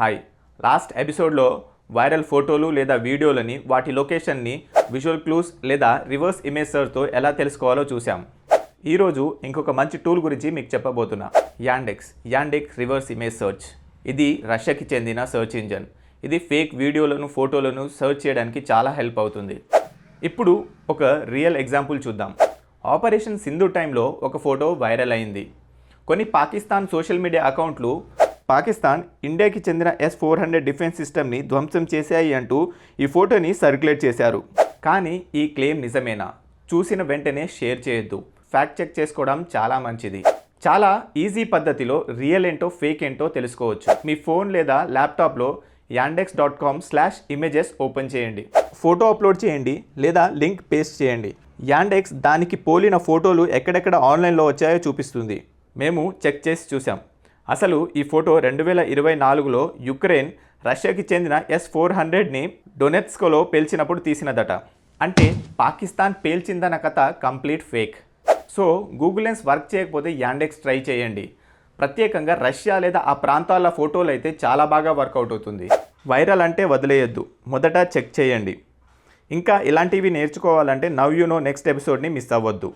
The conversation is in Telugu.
హాయ్ లాస్ట్ ఎపిసోడ్లో వైరల్ ఫోటోలు లేదా వీడియోలని వాటి లొకేషన్ని విజువల్ క్లూస్ లేదా రివర్స్ ఇమేజ్ సర్చ్తో ఎలా తెలుసుకోవాలో చూసాం ఈరోజు ఇంకొక మంచి టూల్ గురించి మీకు చెప్పబోతున్నా. Yandex Yandex reverse image search ఇది రష్యాకి చెందిన సర్చ్ ఇంజన్ ఇది ఫేక్ వీడియోలను ఫోటోలను సర్చ్ చేయడానికి చాలా హెల్ప్ అవుతుంది. ఇప్పుడు ఒక రియల్ ఎగ్జాంపుల్ చూద్దాం. ఆపరేషన్ సింధు టైంలో ఒక ఫోటో వైరల్ అయింది. కొన్ని పాకిస్తాన్ సోషల్ మీడియా అకౌంట్లు పాకిస్తాన్ ఇండియాకి చెందిన ఎస్ ఫోర్ హండ్రెడ్ డిఫెన్స్ సిస్టమ్ని ధ్వంసం చేశాయి అంటూ ఈ ఫోటోని సర్క్యులేట్ చేశారు. కానీ ఈ క్లెయిమ్ నిజమేనా? చూసిన వెంటనే షేర్ చేయొద్దు. ఫ్యాక్ట్ చెక్ చేసుకోవడం చాలా మంచిది. చాలా ఈజీ పద్ధతిలో రియల్ ఏంటో ఫేక్ ఏంటో తెలుసుకోవచ్చు. మీ ఫోన్ లేదా ల్యాప్టాప్లో Yandex dot com slash images open చేయండి. ఫోటో అప్లోడ్ చేయండి లేదా లింక్ పేస్ట్ చేయండి. యాండెక్స్ దానికి పోలిన ఫోటోలు ఎక్కడెక్కడ ఆన్లైన్లో వచ్చాయో చూపిస్తుంది. మేము చెక్ చేసి చూసాం అసలు ఈ ఫోటో రెండు వేల ఇరవై నాలుగులో యుక్రెయిన్ రష్యాకి చెందిన ఎస్ ఫోర్ హండ్రెడ్ని డొనెట్స్కోలో పేల్చినప్పుడు తీసినదట. అంటే పాకిస్తాన్ పేల్చిందన్న కథ complete fake. So Google Lens work చేయకపోతే యాండెక్స్ ట్రై చేయండి. ప్రత్యేకంగా రష్యా లేదా ఆ ప్రాంతాల ఫోటోలు అయితే చాలా బాగా వర్కౌట్ అవుతుంది. వైరల్ అంటే వదిలేయొద్దు. మొదట చెక్ చేయండి. ఇంకా ఇలాంటివి నేర్చుకోవాలంటే నవ్ యు నో నెక్స్ట్ ఎపిసోడ్ని మిస్ అవ్వద్దు.